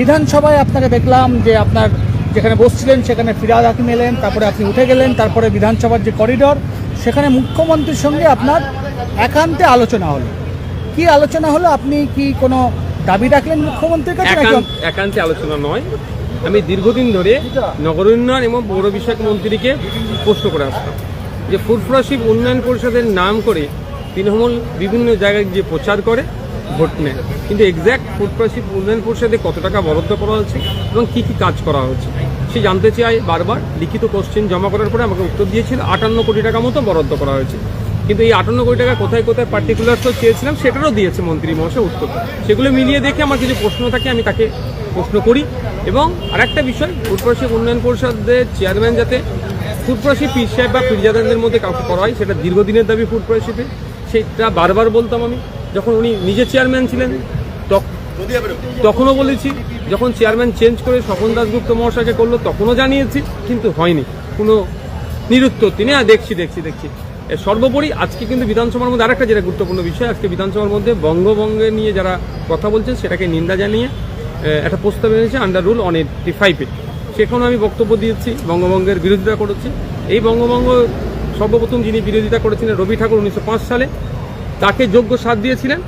বিধানসভায় আপনাকে দেখলাম যে আপনার যেখানে বসছিলেন সেখানে ফিরাদ হাকিম এলেন, তারপরে আপনি উঠে গেলেন, তারপরে বিধানসভার যে করিডর, সেখানে মুখ্যমন্ত্রীর সঙ্গে আপনার একান্তে আলোচনা হলো। কি আলোচনা হলো? আপনি কি কোনো দাবি রাখলেন মুখ্যমন্ত্রীর কাছে একান্তে আলোচনা নয়। আমি দীর্ঘদিন ধরে নগর উন্নয়ন এবং পৌর বিষয়ক মন্ত্রীকে প্রশ্ন করে আসতাম যে ফুটফ্রাশিপ উন্নয়ন পরিষদের নাম করে তৃণমূল বিভিন্ন জায়গায় যে প্রচার করে ভোট নেয়। কিন্তু এক্স্যাক্ট ফুড ফুটফ্রাশিপ উন্নয়ন পরিষদে কত টাকা বরাদ্দ করা হয়েছে এবং কি কি কাজ করা হয়েছে, সে জানতে চাই বারবার। লিখিত কোশ্চেন জমা করার পরে আমাকে উত্তর দিয়েছিল, আটান্ন কোটি টাকা মতো বরাদ্দ করা হয়েছে। কিন্তু এই আটান্ন কোটি টাকা কোথায় কোথায় পার্টিকুলার তো চেয়েছিলাম, সেটারও দিয়েছে মন্ত্রী মহাশয় উত্তর। সেগুলো মিলিয়ে দেখে আমার কিছু প্রশ্ন থাকে, আমি তাকে প্রশ্ন করি। এবং আরেকটা বিষয় ফুটপ্রাসিক উন্নয়ন পরিষদের চেয়ারম্যান যাতে ফুটপ্রাসি পীর সাহেব বা পীরজাদানদের মধ্যে কাউকে করা হয় সেটা দীর্ঘদিনের দাবি ফুটপ্রাসিতে সেটা বারবার বলতাম আমি। যখন উনি নিজে চেয়ারম্যান ছিলেন তখনও বলেছি, যখন চেয়ারম্যান চেঞ্জ করে স্বপন দাসগুপ্ত মহাশয়কে করল, তখনও জানিয়েছি, কিন্তু হয়নি। কোনো নিরুত্তর তিনি হ্যাঁ দেখছি দেখছি দেখছি। সর্বোপরি আজকে কিন্তু বিধানসভার মধ্যে আরেকটা যেটা গুরুত্বপূর্ণ বিষয়, আজকে বিধানসভার মধ্যে বঙ্গভঙ্গে নিয়ে যারা কথা বলছেন, সেটাকে নিন্দা জানিয়ে একটা প্রস্তাব এনেছে আন্ডার রুল অন এইটটি ফাইভে সেখানেও আমি বক্তব্য দিয়েছি, বঙ্গভঙ্গের বিরোধিতা করেছি। এই বঙ্গভঙ্গ সর্বপ্রথম যিনি বিরোধিতা করেছিলেন রবি ঠাকুর উনিশশো পাঁচ সালে তাকে যোগ্য সাথ দিয়েছিলেন?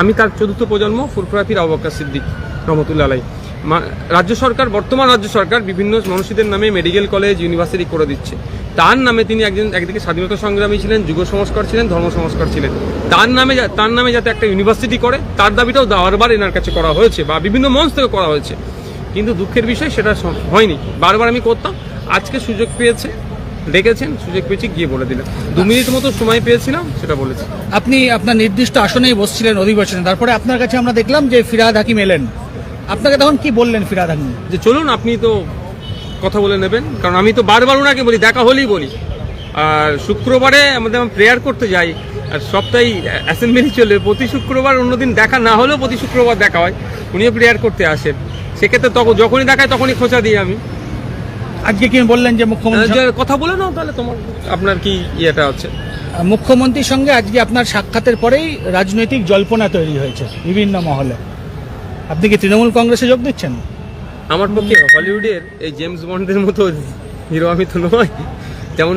আমি তার চতুর্থ প্রজন্ম ফুরফুরাতির আবাক্কা সিদ্দিক রহমতুল্লাহ আলাই। রাজ্য সরকার, বর্তমান রাজ্য সরকার বিভিন্ন মানুষদের নামে মেডিকেল কলেজ, ইউনিভার্সিটি করে দিচ্ছে। তার নামে তিনি একজন, একদিকে স্বাধীনতা সংগ্রামী ছিলেন যুব সংস্কার ছিলেন, ধর্ম সংস্কার ছিলেন। তার নামে তার নামে যাতে একটা ইউনিভার্সিটি করে, তার দাবিটাও বারবার এনার কাছে করা হয়েছে বা বিভিন্ন মঞ্চ থেকে করা হয়েছে। কিন্তু দুঃখের বিষয় সেটা হয়নি। বারবার আমি করতাম, আজকে সুযোগ পেয়েছে। ডেকেছেন সুযোগ পেয়েছি গিয়ে বলে দিলাম দু মিনিট মতো সময় পেয়েছিলাম সেটা বলেছি। আপনি আপনার নির্দিষ্ট আসনেই বসছিলেন অধিবেশনে। তারপরে আপনার কাছে আমরা দেখলাম যে ফিরাদ হাকিম এলেন। আপনাকে তখন কি বললেন ফিরাদ হাকিম? যে চলুন আপনি তো কথা বলে নেবেন কারণ আমি তো বারবার ওনাকে বলি দেখা হলেই বলি। আর শুক্রবারে আমাদের প্রেয়ার করতে যাই আর সপ্তাহে অ্যাসেম্বলি চলে প্রতি শুক্রবার অন্যদিন দেখা না হলেও প্রতি শুক্রবার দেখা হয়। উনিও প্রেয়ার করতে আসেন। সেক্ষেত্রে তখন যখনই দেখায় তখনই খোঁচা দিই আমি। আজকে কি বললেন যে মুখ্যমন্ত্রী কথা বলে নাও তাহলে তোমার আপনার কি ইয়েটা আছে? মুখ্যমন্ত্রীর সঙ্গে আজকে আপনার সাক্ষাতের পরেই রাজনৈতিক জল্পনা তৈরি হয়েছে বিভিন্ন মহলে। আপনি কি তৃণমূল কংগ্রেসে যোগ দিচ্ছেন? আমার পক্ষে হলিউডের এই জেমস বন্ডের মতো হিরো আমি তো নয় যেমন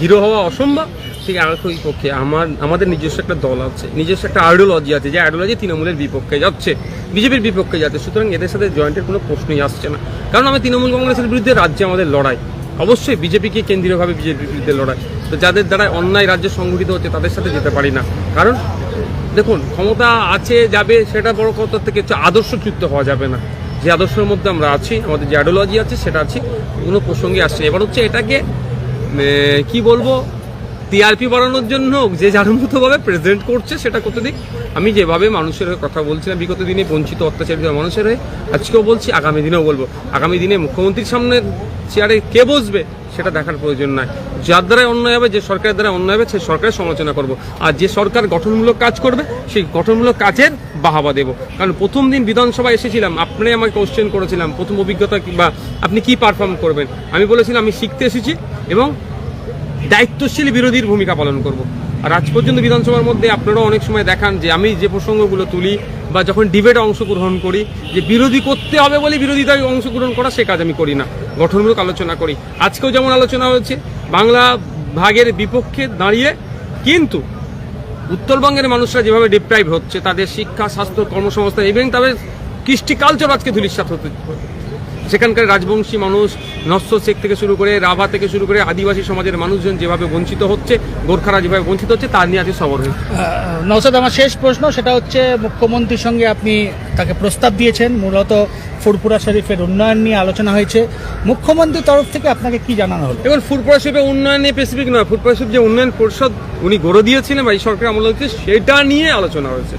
হিরো হওয়া অসম্ভব ঠিক আর ওই পক্ষে আমার, আমাদের নিজস্ব একটা দল আছে, নিজস্ব একটা আইডিওলজি আছে, যে আইডিওলজি তৃণমূলের বিপক্ষে যাচ্ছে, বিজেপির বিপক্ষে যাচ্ছে, সুতরাং এদের সাথে জয়েন্টের কোনো প্রশ্নই আসছে না। কারণ আমি তৃণমূল কংগ্রেসের বিরুদ্ধে রাজ্যে আমাদের লড়াই, অবশ্যই বিজেপিকে কেন্দ্রীয়ভাবে বিজেপির বিরুদ্ধে লড়াই, তো যাদের দ্বারা অন্যায় রাজ্যে সংগঠিত হচ্ছে, তাদের সাথে যেতে পারি না। কারণ, দেখুন, ক্ষমতা আছে, যাবে, সেটা বড় কথা থেকে হচ্ছে আদর্শচ্যুত হওয়া যাবে না। যে আদর্শের মধ্যে আমরা আছি, আমাদের যে আইডিওলজি আছে, সেটা আছে, কোনো প্রসঙ্গে আসছে। এবার হচ্ছে এটাকে কি বলব? টিআরপি বাড়ানোর জন্য যে যার প্রেজেন্ট করছে সেটা করতে দিক আমি যেভাবে মানুষের কথা বলছিলাম বিগত দিনে বঞ্চিত, অত্যাচারিত মানুষের হয়ে, আজকেও বলছি, আগামী দিনেও বলব। আগামী দিনে মুখ্যমন্ত্রীর সামনে চেয়ারে কে বসবে সেটা দেখার প্রয়োজন নাই। যার দ্বারাই অন্যায় হবে, যে সরকারের দ্বারা অন্যায় হবে সেই সরকারের সমালোচনা করব। আর যে সরকার গঠনমূলক কাজ করবে, সেই গঠনমূলক কাজের বাহাবা দেব। কারণ প্রথম দিন বিধানসভায় এসেছিলাম, আপনি আমাকে কোশ্চেন করেছিলাম, প্রথম অভিজ্ঞতা কিংবা আপনি কি পারফর্ম করবেন? আমি বলেছিলাম, আমি শিখতে এসেছি এবং দায়িত্বশীল বিরোধীর ভূমিকা পালন করব। আর আজ পর্যন্ত বিধানসভার মধ্যে আপনারাও অনেক সময় দেখান যে আমি যে প্রসঙ্গগুলো তুলি বা যখন ডিবেটে অংশগ্রহণ করি, যে বিরোধী করতে হবে বলে বিরোধিতায় অংশগ্রহণ করা, সে কাজ আমি করি না। গঠনমূলক আলোচনা করি। আজকেও যেমন আলোচনা হয়েছে, বাংলা ভাগের বিপক্ষে দাঁড়িয়ে কিন্তু উত্তরবঙ্গের মানুষরা যেভাবে ডিপ্রাইভ হচ্ছে, তাদের শিক্ষা, স্বাস্থ্য, কর্মসংস্থান এবং তাদের কৃষ্টি কালচার আজকে ধূলিসাৎ হতে সেখানকার রাজবংশী মানুষ নস্য শেখ থেকে শুরু করে রাভা থেকে শুরু করে আদিবাসী সমাজের মানুষজন যেভাবে বঞ্চিত হচ্ছে গোর্খারা যেভাবে বঞ্চিত হচ্ছে তার নিয়ে আজকে সবর হয়েছে। নৌসাদ আমার শেষ প্রশ্ন সেটা হচ্ছে মুখ্যমন্ত্রীর সঙ্গে আপনি তাকে প্রস্তাব দিয়েছেন মূলত ফুরপুরা শরীফের উন্নয়ন নিয়ে আলোচনা হয়েছে। মুখ্যমন্ত্রীর তরফ থেকে আপনাকে কি জানানো হলো? এবং ফুড পরিষেবা উন্নয়ন নিয়ে স্পেসিফিক নয়। ফুড পরিষেব যে উন্নয়ন পরিষদ উনি গড়ে দিয়েছিলেন বা এই সরকার আমল হচ্ছে সেটা নিয়ে আলোচনা হয়েছে।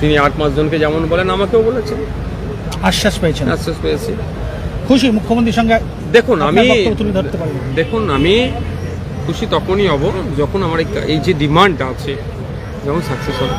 তিনি আট পাঁচ জনকে যেমন বলেন আমাকেও বলেছেন। আশ্বাস পেয়েছেন। আশ্বাস পেয়েছি। খুশি মুখ্যমন্ত্রীর সঙ্গে দেখুন আমি তুলে ধরতে দেখুন আমি খুশি তখনই হব যখন আমার এই- এই যে ডিমান্ডটা আছে যখন সাকসেস হবে।